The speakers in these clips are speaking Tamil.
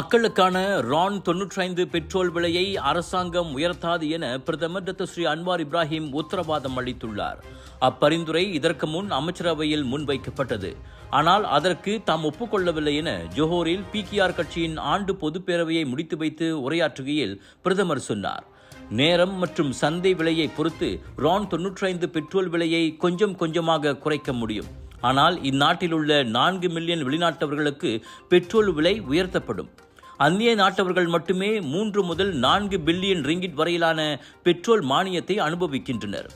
மக்களுக்கான ரான் தொன்னூற்றி ஐந்து பெட்ரோல் விலையை அரசாங்கம் உயர்த்தாது என பிரதமர் டாக்டர் ஸ்ரீ அன்வார் இப்ராஹிம் உத்தரவாதம் அளித்துள்ளார். அப்பரிந்துரை இதற்கு முன் அமைச்சரவையில் முன்வைக்கப்பட்டது. ஆனால் அதற்கு தாம் ஒப்புக்கொள்ளவில்லை என ஜோஹோரில் பிகேஆர் கட்சியின் ஆண்டு பொதுப்பேரவையை முடித்து வைத்து உரையாற்றுகையில் பிரதமர் சொன்னார். நேரம் மற்றும் சந்தை விலையை பொறுத்து ரான் தொன்னூற்றி ஐந்து பெட்ரோல் விலையை கொஞ்சம் கொஞ்சமாக குறைக்க முடியும். ஆனால் இந்நாட்டில் உள்ள நான்கு மில்லியன் வெளிநாட்டவர்களுக்கு பெட்ரோல் விலை உயர்த்தப்படும். அந்நிய நாட்டவர்கள் மட்டுமே மூன்று முதல் நான்கு பில்லியன் ரிங்கிட் வரையிலான பெட்ரோல் மானியத்தை அனுபவிக்கின்றனர்.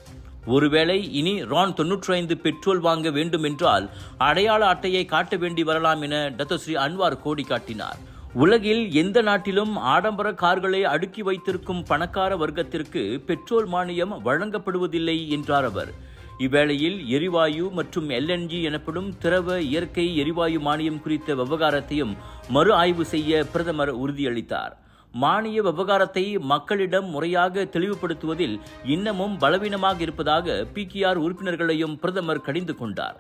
ஒருவேளை இனி ரான் தொன்னூற்றி ஐந்து பெட்ரோல் வாங்க வேண்டும் என்றால் அடையாள அட்டையை காட்ட வேண்டி வரலாம் என டத்தஸ்ரீ அன்வார் கோடி காட்டினார் உலகில் எந்த நாட்டிலும் ஆடம்பர கார்களை அடுக்கி வைத்திருக்கும் பணக்கார வர்க்கத்திற்கு பெட்ரோல் மானியம் வழங்கப்படுவதில்லை என்றார் அவர். இவ்வேளையில் எரிவாயு மற்றும் எல்என்ஜி எனப்படும் திரவ இயற்கை எரிவாயு மானியம் குறித்த விவகாரத்தையும் மறு ஆய்வு செய்ய பிரதமர் உறுதியளித்தார். மானிய விவகாரத்தை மக்களிடம் முறையாக தெளிவுபடுத்துவதில் இன்னமும் பலவீனமாக இருப்பதாக பிகேஆர் உறுப்பினர்களையும் பிரதமர் கடிந்து கொண்டார்.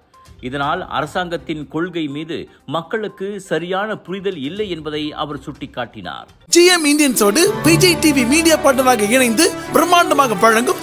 இதனால் அரசாங்கத்தின் கொள்கை மீது மக்களுக்கு சரியான புரிதல் இல்லை என்பதை அவர் சுட்டிக்காட்டினார். ஜிஎம் இந்தியன்ஸோடு விஜய் டிவி மீடியா பாட்டராக இணைந்து பிரம்மாண்டமாக வழங்கும்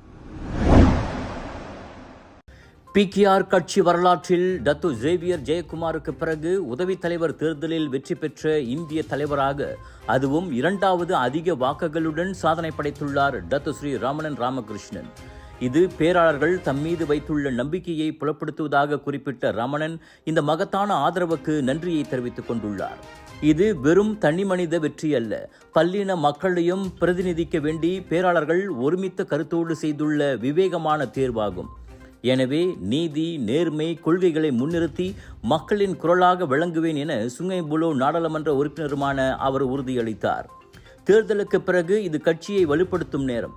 பிகேஆர் கட்சி வரலாற்றில் டத்து ஜேவியர் ஜெயக்குமாருக்கு பிறகு உதவித் தலைவர் தேர்தலில் வெற்றி பெற்ற இந்திய தலைவராக அதுவும் இரண்டாவது அதிக வாக்குகளுடன் சாதனை படைத்துள்ளார் டத்து ஸ்ரீ ராமணன் ராமகிருஷ்ணன். இது பேராளர்கள் தம் மீது வைத்துள்ள நம்பிக்கையை புலப்படுத்துவதாக குறிப்பிட்ட ரமணன் இந்த மகத்தான ஆதரவுக்கு நன்றியை தெரிவித்துக் கொண்டுள்ளார். இது வெறும் தனிமனித வெற்றி அல்ல பல்லின மக்களையும் பிரதிநிதிக்க வேண்டி பேராளர்கள் ஒருமித்த கருத்தோடு செய்துள்ள விவேகமான தேர்வாகும். எனவே நீதி நேர்மை கொள்கைகளை முன்னிறுத்தி மக்களின் குரலாக விளங்குவேன் என சுங்கைபுலோ நாடாளுமன்ற உறுப்பினருமான அவர் உறுதியளித்தார். தேர்தலுக்கு பிறகு இது கட்சியை வலுப்படுத்தும் நேரம்.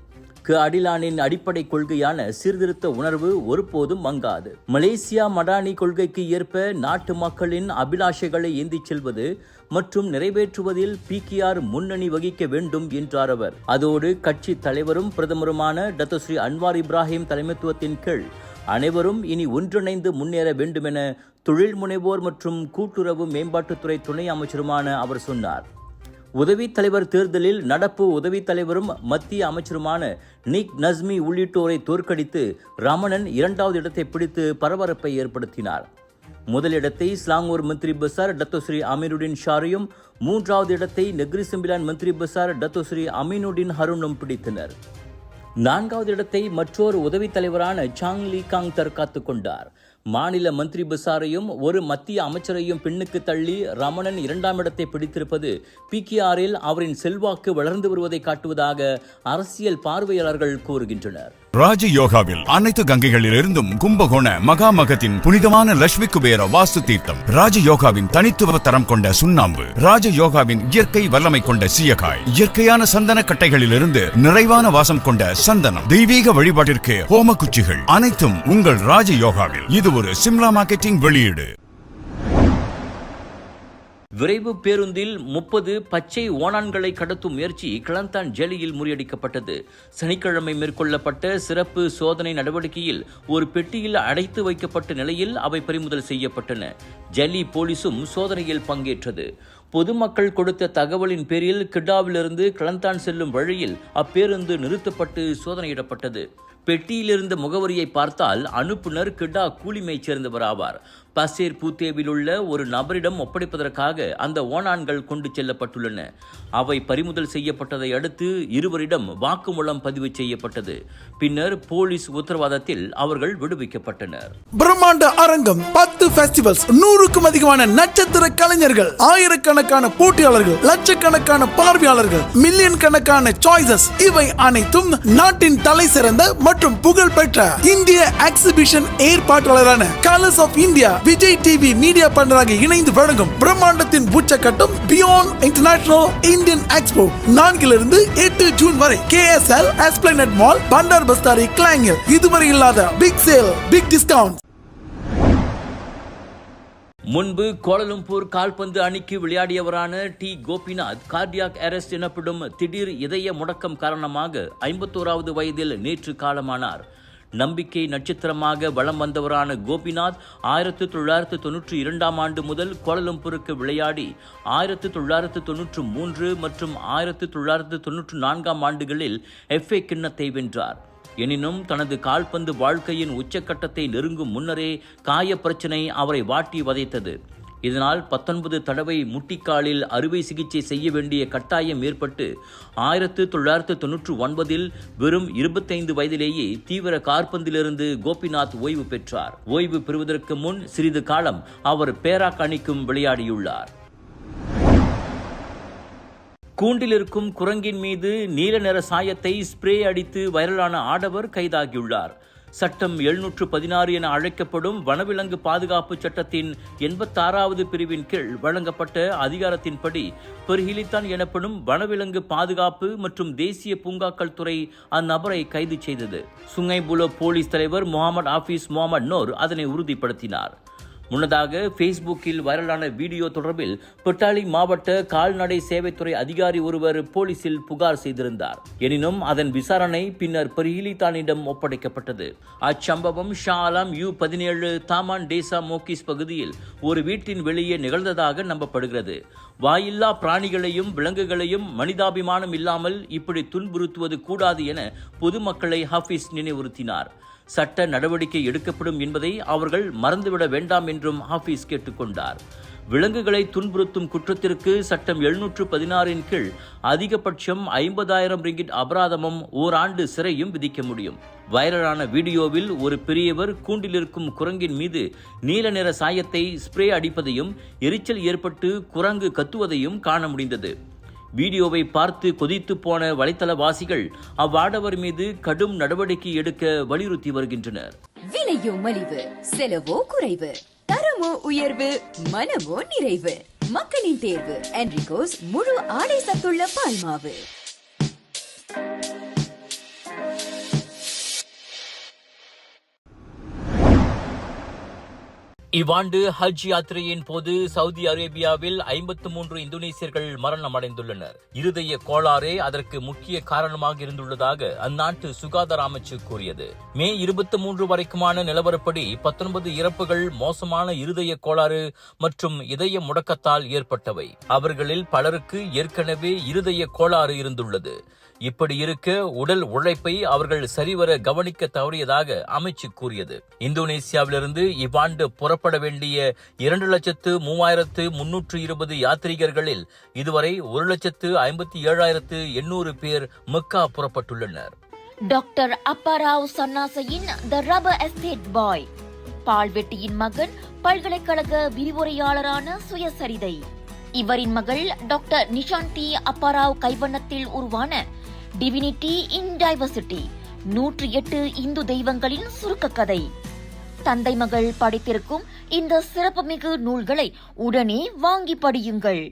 அடிலானின் அடிப்படை கொள்கையான சீர்திருத்த உணர்வு ஒருபோதும் மங்காது. மலேசியா மடானி கொள்கைக்கு ஏற்ப நாட்டு மக்களின் அபிலாஷைகளை ஏந்திச் செல்வது மற்றும் நிறைவேற்றுவதில் பிகேஆர் முன்னணி வகிக்க வேண்டும் என்றார் அவர். அதோடு கட்சி தலைவரும் பிரதமருமான டத்தஸ்ரீ அன்வார் இப்ராஹிம் தலைமைத்துவத்தின் கீழ் அனைவரும் இனி ஒன்றிணைந்து முன்னேற வேண்டுமென தொழில் முனைவோர் மற்றும் கூட்டுறவு மேம்பாட்டுத்துறை துணை அமைச்சருமான அவர் சொன்னார். உதவித் தலைவர் தேர்தலில் நடப்பு உதவித் தலைவரும் மத்திய அமைச்சருமான நிக் நஸ்மி உள்ளிட்டோரை தோற்கடித்து ரமணன் இரண்டாவது இடத்தை பிடித்து பரபரப்பை ஏற்படுத்தினார். முதலிடத்தை ஸ்லாங்கூர் மந்திரி பசார் டத்தோஸ்ரீ அமீனுடின் ஷாரியும் மூன்றாவது இடத்தை நெக்ரி சிம்பிலான் மந்திரி பசார் டத்தோஸ்ரீ அமீனுடின் ஹருணும் பிடித்தனர். நான்காவது இடத்தை மற்றொரு உதவித் தலைவரான சாங் லீ காங் தற்காத்துக் கொண்டார். மாநில மந்திரி பிசாரையும் ஒரு மத்திய அமைச்சரையும் பின்னுக்கு தள்ளி ரமணன் இரண்டாம் இடத்தை பிடித்திருப்பது பிகேஆரில் அவரின் செல்வாக்கு வளர்ந்து வருவதை காட்டுவதாக அரசியல் பார்வையாளர்கள் கூறுகின்றனர். ராஜ யோகாவில் அனைத்து கங்கைகளிலிருந்தும் கும்பகோண மகாமகத்தின் புனிதமான லட்சுமி குபேர வாஸ்து தீர்த்தம். ராஜ யோகாவின் தனித்துவ தரம் கொண்ட சுண்ணாம்பு ராஜ யோகாவின் இயற்கை வல்லமை கொண்ட சீயக்காய் இயற்கையான சந்தன கட்டைகளிலிருந்து நிறைவான வாசம் கொண்ட சந்தனம். தெய்வீக வழிபாட்டிற்கு ஹோம குச்சிகள் அனைத்தும் உங்கள் ராஜ யோகாவில். இது ஒரு சிம்லா மார்க்கெட்டிங் வெளியீடு. விரைவு பேருந்தில் முப்பது பச்சை ஓணான்களை கடத்தும் முயற்சி கிளந்தான் ஜெலியில் முறியடிக்கப்பட்டது. சனிக்கிழமை மேற்கொள்ளப்பட்ட சிறப்பு சோதனை நடவடிக்கையில் ஒரு பெட்டியில் அடைத்து வைக்கப்பட்ட நிலையில் அவை பறிமுதல் செய்யப்பட்டன. ஜெல்லி போலீசும் சோதனையில் பங்கேற்றது. பொதுமக்கள் கொடுத்த தகவலின் பேரில் கிடாவிலிருந்து கிளந்தான் செல்லும் வழியில் அப்பேருந்து நிறுத்தப்பட்டு சோதனையிடப்பட்டது. பெட்டியிலிருந்த முகவரியை பார்த்தால் அனுப்புனர் கிடா கூலிமைச் சேர்ந்தவர் ஆவார். பசேர் பூத்தேவில் உள்ள ஒரு நபரிடம் ஒப்படைப்பதற்காக அந்த ஓனான்கள் கொண்டு செல்லப்பட்டுள்ளன. அவை பறிமுதல் செய்யப்பட்டதை அடுத்து இருவரிடம் வாக்குமூலம் பதிவு செய்யப்பட்டது. பின்னர் போலீஸ் உத்தரவாதத்தில் அவர்கள் விடுவிக்கப்பட்டனர். பிரம்மாண்ட அரங்கம் பத்து ஃபெஸ்டிவல்ஸ் நூறுக்கும் அதிகமான நட்சத்திர கலைஞர்கள் ஆயிரக்கணக்கான போட்டியாளர்கள் லட்சக்கணக்கான பார்வையாளர்கள் மில்லியன் கணக்கான சாய்ஸஸ் இவை அனைத்தும் நாட்டின் தலை சிறந்த மற்றும் புகழ் பெற்ற இந்திய exhibition ஏற்பாட்டாளரான Colors of India Vijay TV media பண்டராக இணைந்து வழங்கும் பிரம்மாண்டத்தின் உச்சக்கட்டம் பியாண்ட் இன்டர்நேஷனல் இந்தியன் எக்ஸ்போ நான்கிலிருந்து எட்டு ஜூன் வரை K S L Esplanade mall Bandar Bestari கிளாங்கில் இதுவரை இல்லாத பிக் சேல் பிக் டிஸ்கவுண்ட் முன்பு கோலலம்பூர் கால்பந்து அணிக்கு விளையாடியவரான டி. கோபிநாத் கார்டியாக் அரெஸ்ட் எனப்படும் திடீர் இதய முடக்கம் காரணமாக ஐம்பத்தோராவது வயதில் நேற்று காலமானார். நம்பிக்கை நட்சத்திரமாக வலம் வந்தவரான கோபிநாத் ஆயிரத்து தொள்ளாயிரத்து தொன்னூற்றி இரண்டாம் ஆண்டு முதல் கோலலம்பூருக்கு விளையாடி ஆயிரத்து தொள்ளாயிரத்து தொன்னூற்று மூன்று மற்றும் ஆயிரத்து தொள்ளாயிரத்து தொன்னூற்று நான்காம் ஆண்டுகளில் எஃப்ஏ கிண்ணத்தை வென்றார். எனினும் தனது கால்பந்து வாழ்க்கையின் உச்சக்கட்டத்தை நெருங்கும் முன்னரே காய பிரச்சனை அவரை வாட்டி வதைத்தது. இதனால் பத்தொன்பது தடவை முட்டிக்காலில் அறுவை சிகிச்சை செய்ய வேண்டிய கட்டாயம் ஏற்பட்டு ஆயிரத்து தொள்ளாயிரத்து தொன்னூற்று ஒன்பதில் வெறும் இருபத்தைந்து வயதிலேயே தீவிர கார்பந்திலிருந்து கோபிநாத் ஓய்வு பெற்றார். ஓய்வு பெறுவதற்கு முன் சிறிது காலம் அவர் பேராக் அணிக்கும் விளையாடியுள்ளார். கூண்டில் இருக்கும் குரங்கின் மீது நீல நிற சாயத்தை ஸ்ப்ரே அடித்து வைரலான ஆடவர் கைதாகியுள்ளார். சட்டம் எழுநூற்று பதினாறு என அழைக்கப்படும் வனவிலங்கு பாதுகாப்பு சட்டத்தின் எண்பத்தாறாவது பிரிவின் கீழ் வழங்கப்பட்ட அதிகாரத்தின்படி பெர்ஹிலித்தான் எனப்படும் வனவிலங்கு பாதுகாப்பு மற்றும் தேசிய பூங்காக்கள் துறை அந்நபரை கைது செய்தது. சுங்கைபுலோ போலீஸ் தலைவர் முகமது ஆபீஸ் முகமது நோர் அதனை உறுதிப்படுத்தினார். முன்னதாக ஃபேஸ்புக்கில் வைரலான வீடியோ தொடர்பில் பெட்டாளி மாவட்ட கால்நடை சேவைத்துறை அதிகாரி ஒருவர் போலீசில் புகார் செய்திருந்தார். எனினும் அதன் விசாரணை பின்னர் பெரியிலித்தானிடம் ஒப்படைக்கப்பட்டது. அச்சம்பவம் ஷாலாம் யூ பதினேழு தாமான் டேசா மோக்கிஸ் பகுதியில் ஒரு வீட்டின் வெளியே நிகழ்ந்ததாக நம்பப்படுகிறது. வாயில்லா பிராணிகளையும் விலங்குகளையும் மனிதாபிமானம் இல்லாமல் இப்படி துன்புறுத்துவது கூடாது என பொதுமக்களை ஹாஃபிஸ் நினைவுறுத்தினார். சட்ட நடவடிக்கை எடுக்கப்படும் என்பதை அவர்கள் மறந்துவிட வேண்டாம் என்றும் ஹாஃபீஸ் கேட்டுக்கொண்டார். விலங்குகளை துன்புறுத்தும் குற்றத்திற்கு சட்டம் எழுநூற்று பதினாறின் கீழ் அதிகபட்சம் ஐம்பதாயிரம் ரிங்கிட் அபராதமும் ஓராண்டு சிறையும் விதிக்க முடியும். வைரலான வீடியோவில் ஒரு பெரியவர் கூண்டிலிருக்கும் குரங்கின் மீது நீல நிற சாயத்தை ஸ்ப்ரே அடிப்பதையும் எரிச்சல் ஏற்பட்டு குரங்கு கத்துவதையும் காண முடிந்தது. வீடியோவை பார்த்து கொதித்து போன வலைத்தளவாசிகள் அவ்வாடவர் மீது கடும் நடவடிக்கை எடுக்க வலியுறுத்தி வருகின்றனர். விலையோ மலிவு செலவோ குறைவு தரமோ உயர்வு மனமோ நிறைவு. மக்களின் தேர்வு என்ரிகோஸ் முழு ஆடை சத்துள்ள பால்மாவு. இவ்வாண்டு ஹஜ் யாத்திரையின் போது சவுதி அரேபியாவில் ஐம்பத்து மூன்று இந்தோனேசியர்கள் மரணம் அடைந்துள்ளனர் இருதய கோளாறே அதற்கு முக்கிய காரணமாக இருந்துள்ளதாக அந்நாட்டு சுகாதார அமைச்சு கூறியது. மே இருபத்தி மூன்று வரைக்குமான நிலவரப்படி பத்தொன்பது இறப்புகள் மோசமான இருதய கோளாறு மற்றும் இதய முடக்கத்தால் ஏற்பட்டவை. அவர்களில் பலருக்கு ஏற்கனவே இருதய கோளாறு இருந்துள்ளது. இப்படி இருக்க உடல் உழைப்பை அவர்கள் சரிவர கவனிக்க தவறியதாக அமைச்சு கூறியது. இந்தோனேசியாவிலிருந்து இவ்வாண்டு புறப்பட வேண்டிய இரண்டு லட்சத்து மூவாயிரத்து முன்னூற்று இருபது யாத்ரீகர்களில் இதுவரை ஒரு லட்சத்து ஐம்பத்தி ஏழாயிரத்து எண்ணூறு பேர் மக்கா புறப்பட்டுள்ளனர். டாக்டர் அப்பாராவ் சன்னாசையின் த ரப்பர் எஸ்டேட் பாய். பால்வெட்டியின் மகன் பல்கலைக்கழக விரிவுரையாளரான சுயசரிதை. இவரின் மகள் டாக்டர் நிஷாந்தி அப்பாராவ் கைவண்ணத்தில் உருவான டிவினிட்டி இன் டைவர்சிட்டி நூற்றி எட்டு இந்து தெய்வங்களின் சுருக்க கதை தந்தை மகள் படித்திருக்கும் இந்த சிறப்புமிகு நூல்களை உடனே வாங்கி படியுங்கள்.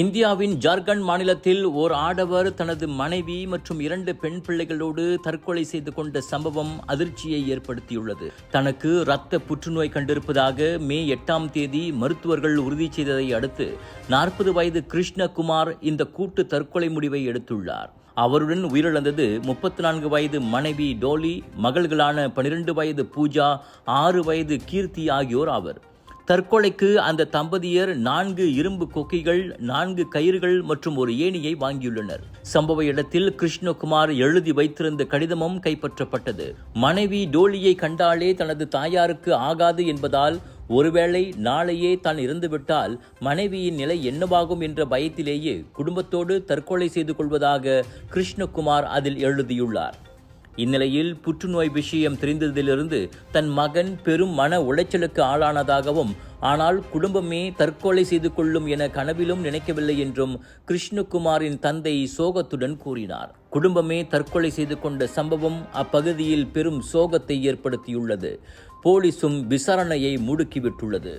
இந்தியாவின் ஜார்க்கண்ட் மாநிலத்தில் ஓர் ஆடவர் தனது மனைவி மற்றும் இரண்டு பெண் பிள்ளைகளோடு தற்கொலை செய்து கொண்ட சம்பவம் அதிர்ச்சியை ஏற்படுத்தியுள்ளது. தனக்கு இரத்த புற்றுநோய் கண்டிருப்பதாக மே எட்டாம் தேதி மருத்துவர்கள் உறுதி செய்ததை அடுத்து நாற்பது வயது கிருஷ்ணகுமார் இந்த கூட்டு தற்கொலை முடிவை எடுத்துள்ளார். அவருடன் உயிரிழந்தது முப்பத்தி நான்கு வயது மனைவி டோலி மகள்களான பனிரெண்டு வயது பூஜா ஆறு வயது கீர்த்தி ஆகியோர் ஆவர். தற்கொலைக்கு அந்த தம்பதியர் நான்கு இரும்பு கொக்கிகள் நான்கு கயிறுகள் மற்றும் ஒரு ஏணியை வாங்கியுள்ளனர். சம்பவ இடத்தில் கிருஷ்ணகுமார் எழுதி வைத்திருந்த கடிதமும் கைப்பற்றப்பட்டது. மனைவி டோலியை கண்டாலே தனது தாயாருக்கு ஆகாது என்பதால் ஒருவேளை நாளையே தான் இறந்துவிட்டால் மனைவியின் நிலை என்னவாகும் என்ற பயத்திலேயே குடும்பத்தோடு தற்கொலை செய்து கொள்வதாக கிருஷ்ணகுமார் அதில் எழுதியுள்ளார். இந்நிலையில் புற்றுநோய் விஷயம் தெரிந்ததிலிருந்து தன் மகன் பெரும் மன உளைச்சலுக்கு ஆளானதாகவும் ஆனால் குடும்பமே தற்கொலை செய்து கொள்ளும் என கனவிலும் நினைக்கவில்லை என்றும் கிருஷ்ணகுமாரின் தந்தை சோகத்துடன் கூறினார். குடும்பமே தற்கொலை செய்து கொண்ட சம்பவம் அப்பகுதியில் பெரும் சோகத்தை ஏற்படுத்தியுள்ளது. போலீசும் விசாரணையை முடுக்கிவிட்டுள்ளது.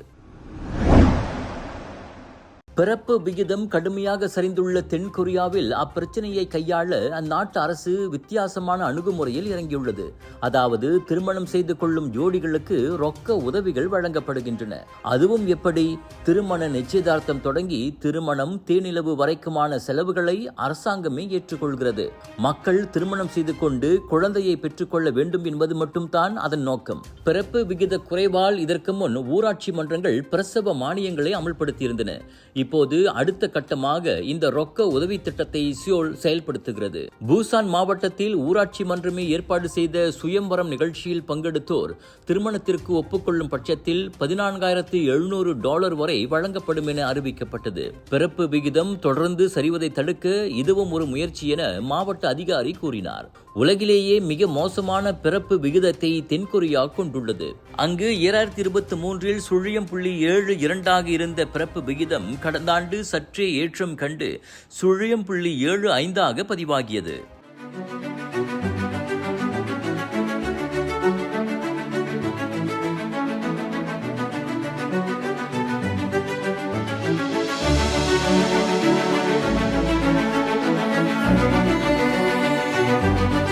பிறப்பு விகிதம் கடுமையாக சரிந்துள்ள தென்கொரியாவில் அப்பிரச்சனையை கையாள அந்நாட்டு அரசு வித்தியாசமான அணுகுமுறையில் இறங்கியுள்ளது. அதாவது திருமணம் செய்து கொள்ளும் ஜோடிகளுக்கு ரொக்க உதவிகள் வழங்கப்படுகின்றன. அதுவும் எப்படி? திருமண நிச்சயதார்த்தம் தொடங்கி திருமணம் தேனிலவு வரைக்குமான செலவுகளை அரசாங்கமே ஏற்றுக்கொள்கிறது. மக்கள் திருமணம் செய்து கொண்டு குழந்தையை பெற்றுக்கொள்ள வேண்டும் என்பது மட்டும்தான் அதன் நோக்கம். பிறப்பு விகித குறைவால் இதற்கு முன் ஊராட்சி மன்றங்கள் பிரசவ மானியங்களை அமல்படுத்தியிருந்தன. இப்போது அடுத்த கட்டமாக இந்த ரொக்க உதவி திட்டத்தை சியோல் செயல்படுத்துகிறது. பூசான் மாவட்டத்தில் ஊராட்சி மன்றமே ஏற்பாடு செய்த சுயம்பரம் நிகழ்ச்சியில் பங்கெடுத்தோர் திருமணத்திற்கு ஒப்புக்கொள்ளும் பட்சத்தில் பதினான்காயிரத்து எழுநூறு டாலர் வரை வழங்கப்படும் என அறிவிக்கப்பட்டது. பிறப்பு விகிதம் தொடர்ந்து சரிவதை தடுக்க இதுவும் ஒரு முயற்சி என மாவட்ட அதிகாரி கூறினார். உலகிலேயே மிக மோசமான பிறப்பு விகிதத்தை தென்கொரியா கொண்டுள்ளது. அங்கு இரண்டாயிரத்தி இருபத்தி மூன்றில் சுழியம் புள்ளி ஏழு இரண்டாக இருந்த பிறப்பு விகிதம் கடந்த கடந்த ஆண்டு சற்றே ஏற்றம் கண்டு சுழியம் புள்ளி ஏழு ஐந்தாக பதிவாகியது. thank you